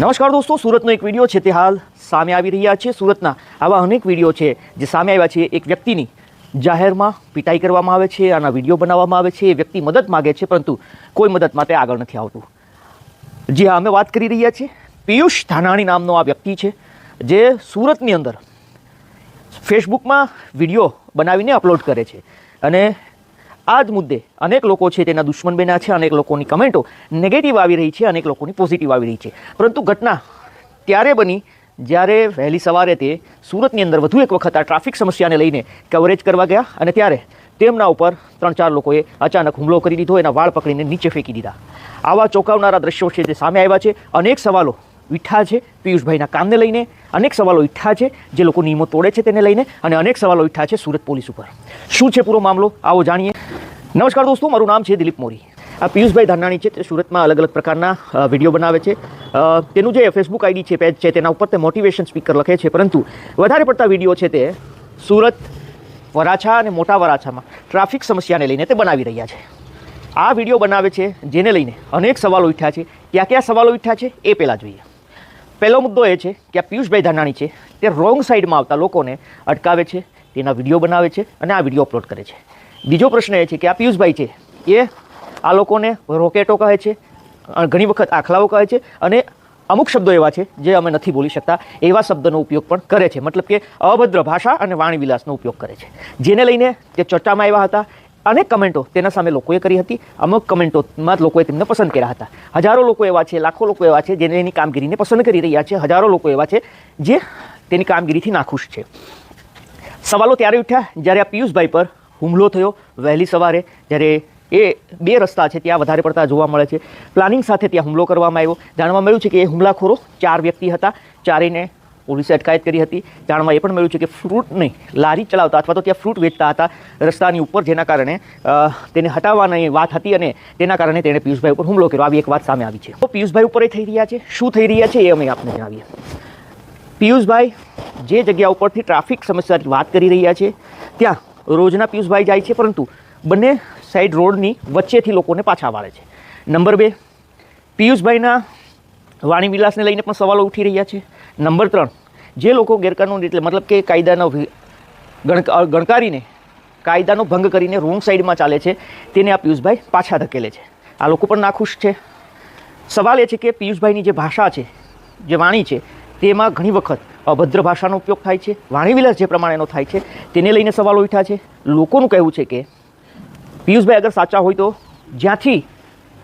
નમસ્કાર દોસ્તો, સુરતનો એક વીડિયો છે તે હાલ સામે આવી રહ્યા છે. સુરતના આવા અનેક વીડિયો છે જે સામે આવ્યા છે. એક વ્યક્તિની જાહેરમાં પિટાઈ કરવામાં આવે છે, આના વીડિયો બનાવવામાં આવે છે. એ વ્યક્તિ મદદ માગે છે, પરંતુ કોઈ મદદ માટે આગળ નથી આવતું. જી અમે વાત કરી રહ્યા છીએ. પિયુષ ધાનાણી નામનો આ વ્યક્તિ છે, જે સુરતની અંદર ફેસબુકમાં વીડિયો બનાવીને અપલોડ કરે છે. અને આ જ મુદ્દે અનેક લોકો છે તેના દુશ્મન બન્યા છે, અનેક લોકોની કમેન્ટો નેગેટિવ આવી રહી છે, અનેક લોકોની પોઝિટિવ આવી રહી છે. પરંતુ ઘટના ત્યારે બની જ્યારે વહેલી સવારે તે સુરતની અંદર વધુ એક વખત આ ટ્રાફિક સમસ્યાને લઈને કવરેજ કરવા ગયા અને ત્યારે તેમના ઉપર ત્રણ ચાર લોકોએ અચાનક હુમલો કરી દીધો, એના વાળ પકડીને નીચે ફેંકી દીધા. આવા ચોંકાવનારા દ્રશ્યો છે તે સામે આવ્યા છે. અનેક સવાલો વિઠ્ઠા છે પિયુષભાઈના કામને લઈને, અનેક સવાલો ઈઠા છે જે લોકો નિયમો તોડે છે તેને લઈને, અને અનેક સવાલો વિઠ્ઠા છે સુરત પોલીસ ઉપર. શું છે પૂરો મામલો? આવો જાણીએ. નમસ્કાર દોસ્તો, મારું નામ છે દિલીપ મોરી. આ પિયુષભાઈ ધાનાણી છે, તે સુરતમાં અલગ અલગ પ્રકારના વીડિયો બનાવે છે. તેનું જે ફેસબુક આઈડી છે, પેજ છે, તેના ઉપર તે મોટિવેશન સ્પીકર લખે છે, પરંતુ વધારે પડતા વીડિયો છે તે સુરત, વરાછા અને મોટા વરાછામાં ટ્રાફિક સમસ્યાને લઈને તે બનાવી રહ્યા છે. આ વીડિયો બનાવે છે, જેને લઈને અનેક સવાલો ઉઠ્યા છે. ક્યાં ક્યાં સવાલો ઉઠ્યા છે, એ પહેલાં જોઈએ. પહેલો મુદ્દો એ છે કે આ પિયુષભાઈ ધાનાણી છે, તે રોંગ સાઈડમાં આવતા લોકોને અટકાવે છે, તેના વીડિયો બનાવે છે અને આ વીડિયો અપલોડ કરે છે. બીજો પ્રશ્ન એ છે કે આ પિયુષભાઈ છે, એ આ લોકોને રોકેટો કહે છે ઘણી વખત આખલાઓ કહે છે અને અમુક શબ્દો એવા છે જે અમે નથી બોલી શકતા, એવા શબ્દનો ઉપયોગ પણ કરે છે. મતલબ કે અભદ્ર ભાષા અને વાણીવિલાસનો ઉપયોગ કરે છે. જેને લઈને તે ચર્ચામાં આવ્યા હતા, અનેક કમેન્ટો તેના સામે લોકોએ કરી હતી, અમુક કમેન્ટોમાં લોકોએ તેમને પસંદ કર્યા હતા. હજારો લોકો એવા છે, લાખો લોકો એવા છે જેને એની કામગીરીને પસંદ કરી રહ્યા છે. હજારો લોકો એવા છે જે તેની કામગીરીથી નાખુશ છે. સવાલો ત્યારે ઉઠ્યા જ્યારે આ પિયુષભાઈ પર હુમલો થયો વહેલી સવારે, જ્યારે એ બે રસ્તા છે ત્યાં વધારે પડતા જોવા મળે છે. પ્લાનિંગ સાથે ત્યાં હુમલો કરવામાં આવ્યો. જાણવા મળ્યું છે કે એ હુમલાખોરો ચાર વ્યક્તિ હતા. ચારેયને પોલીસે અટકાયત કરી હતી. જાણવા એ પણ મળ્યું છે કે ફ્રૂટ નહીં લારી ચલાવતા અથવા તો ત્યાં ફ્રૂટ વેચતા હતા રસ્તાની ઉપર, જેના કારણે તેને હટાવવાની વાત હતી અને તેના કારણે તેણે પિયુષભાઈ ઉપર હુમલો કર્યો. આવી એક વાત સામે આવી છે. તો પિયુષભાઈ ઉપર થઈ રહ્યા છે? શું થઈ રહ્યા છે એ અમે આપને જણાવીએ. પિયુષભાઈ જે જગ્યા ઉપરથી ટ્રાફિક સમસ્યાની વાત કરી રહ્યા છે, ત્યાં રોજના પિયુષભાઈ જાય છે, પરંતુ બંને સાઈડ રોડની વચ્ચેથી લોકોને પાછા વાળે છે. નંબર બે, પિયુષભાઈના વાણી વિલાસને લઈને પણ સવાલો ઉઠી રહ્યા છે. નંબર ત્રણ, જે લોકો ગેરકાનૂની એટલે મતલબ કે કાયદાનો ગણકારીને, કાયદાનો ભંગ કરીને રોંગ સાઈડમાં ચાલે છે, તેને આ પિયુષભાઈ પાછા ધકેલે છે. આ લોકો પણ નાખુશ છે. સવાલ એ છે કે પિયુષભાઈની જે ભાષા છે, જે વાણી છે, તેમાં ઘણી વખત અભદ્ર ભાષાનો ઉપયોગ થાય છે, વાણીવિલાસ જે પ્રમાણેનો થાય છે, તેને લઈને સવાલો ઉઠ્યા છે. લોકોનું કહેવું છે કે, પિયુષભાઈ અગર સાચા હોય તો જ્યાંથી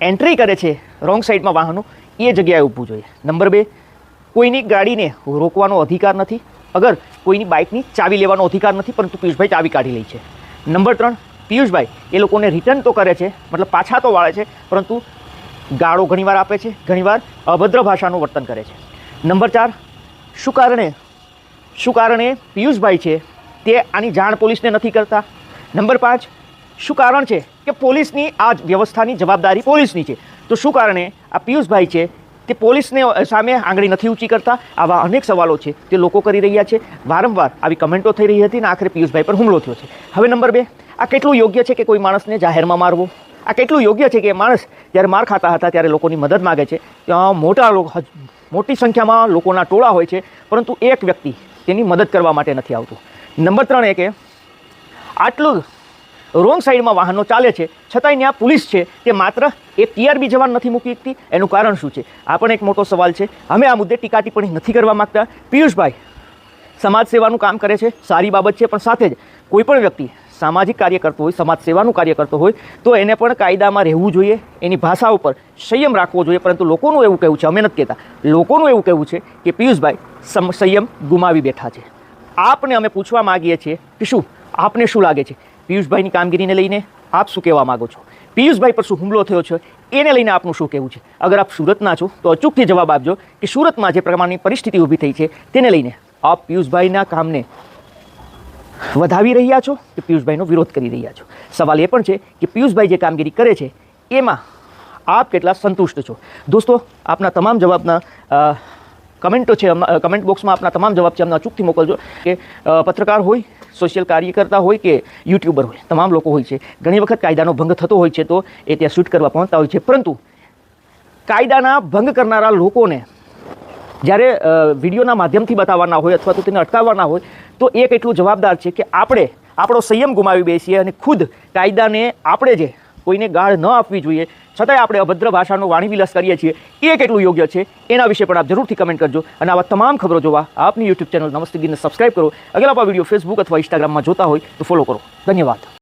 એન્ટ્રી કરે છે રોંગ સાઈડમાં વાહનો, એ જગ્યાએ ઊભવું જોઈએ. નંબર બે, કોઈની ગાડીને રોકવાનો અધિકાર નથી. અગર કોઈની બાઇકની ચાવી લેવાનો અધિકાર નથી, પરંતુ પિયુષભાઈ ચાવી કાઢી લે છે. નંબર ત્રણ, પિયુષભાઈ, એ લોકોને રિટર્ન તો કરે છે, મતલબ પાછા તો વાળે છે, પરંતુ ગાળો ઘણીવાર આપે છે, ઘણીવાર અભદ્ર ભાષાનું વર્તન કરે છે. નંબર ચાર શું કારણે? શું કારણે પિયુષભાઈ છે? તે આની જાણ પોલીસને નથી કરતા? નંબર પાંચ, શું કારણ છે કે પોલીસની આ વ્યવસ્થાની જવાબદારી પોલીસની છે? તો શું કારણે આ પિયુષભાઈ છે તે પોલીસને સામે આંગળી નથી ઊંચી કરતા? આવા અનેક સવાલો છે તે લોકો કરી રહ્યા છે. વારંવાર આવી કમેન્ટો થઈ રહી હતી અને આખરે પિયુષભાઈ પર હુમલો થયો છે. હવે નંબર બે, આ કેટલું યોગ્ય છે કે કોઈ માણસને જાહેરમાં મારવો? આ કેટલું યોગ્ય છે કે માણસ જ્યારે માર ખાતા હતા ત્યારે લોકોની મદદ માગે છે. ત્યાં મોટા લોકો મોટી સંખ્યામાં લોકોના ટોળા હોય છે, પરંતુ એક વ્યક્તિ તેની મદદ કરવા માટે નથી આવતું. નંબર ત્રણ એ કે આટલું રોંગ સાઈડમાં વાહનો ચાલે છે, છતાંય ત્યાં પોલીસ છે, તે માત્ર એ ટીઆરબી જવાન નથી મૂકી શકતી, એનું કારણ શું છે? આ પણ એક મોટો સવાલ છે. અમે આ મુદ્દે ટીકા ટિપ્પણી નથી કરવા માગતા. પિયુષભાઈ સમાજ સેવાનું કામ કરે છે, સારી બાબત છે, પણ સાથે જ કોઈપણ વ્યક્તિ સામાજિક કાર્ય કરતો હોય સમાજ સેવાનું કાર્ય કરતો હોય, તો એને પણ કાયદામાં રહેવું જોઈએ, એની ભાષા ઉપર સંયમ રાખવો જોઈએ. પરંતુ લોકોનું એવું કહેવું છે, અમે નથી કહેતા, લોકોનું એવું કહેવું છે કે પિયુષભાઈ સંયમ ગુમાવી બેઠા છે. આપને અમે પૂછવા માગીએ છીએ કે શું, આપને શું લાગે છે? પિયુષભાઈની કામગીરીને લઈને આપ શું કહેવા માગો છો? પિયુષભાઈ પર શું હુમલો થયો છે? એને લઈને આપનું શું કહેવું છે? અગર આપ સુરતના છો, તો અચૂકથી જવાબ આપજો કે સુરતમાં જે પ્રમાણની પરિસ્થિતિ ઊભી થઈ છે, તેને લઈને આપ પિયુષભાઈના કામને વધાવી રહ્યા છો કે પિયુષભાઈનો વિરોધ કરી રહ્યા છો? સવાલ એ પણ છે કે પિયુષભાઈ જે કામગીરી કરે છે, એમાં આપ કેટલા સંતુષ્ટ છો? દોસ્તો, આપના તમામ જવાબના કમેન્ટો છે કમેન્ટ બોક્સમાં આપના તમામ જવાબ છે, અમને અચૂકથી મોકલજો. કે પત્રકાર હોય, સોશિયલ કાર્યકર્તા હોય કે યુટ્યુબર હોય, તમામ લોકો હોય છે. ઘણી વખત કાયદાનો ભંગ થતો હોય છે તો એ ત્યાં શૂટ કરવા પહોંચતા હોય છે. પરંતુ કાયદાના ભંગ કરનારા લોકોને જ્યારે વિડીયોના માધ્યમથી બતાવવાના હોય અથવા તો તેને અટકાવવાના હોય, તો એ કેટલું જવાબદાર છે કે આપણે, આપણો સંયમ ગુમાવી બેસીએ અને ખુદ કાયદાને આપણે જે કોઈને ગાળ ન આપવી જોઈએ, છતાંય આપણે અભદ્ર ભાષાનો વાણીવિલાસ કરીએ છીએ, એ કેટલું યોગ્ય છે. એના વિશે પણ આપ જરૂરથી કમેન્ટ કરજો અને આવા તમામ ખબરો જોવા આપની યુટ્યુબ ચેનલ નમસ્તે ગીરને સબસ્ક્રાઇબ કરો. અગર આપ વીડિયો ફેસબુક અથવા ઇન્સ્ટાગ્રામમાં જોતા હોય તો ફોલો કરો. ધન્યવાદ.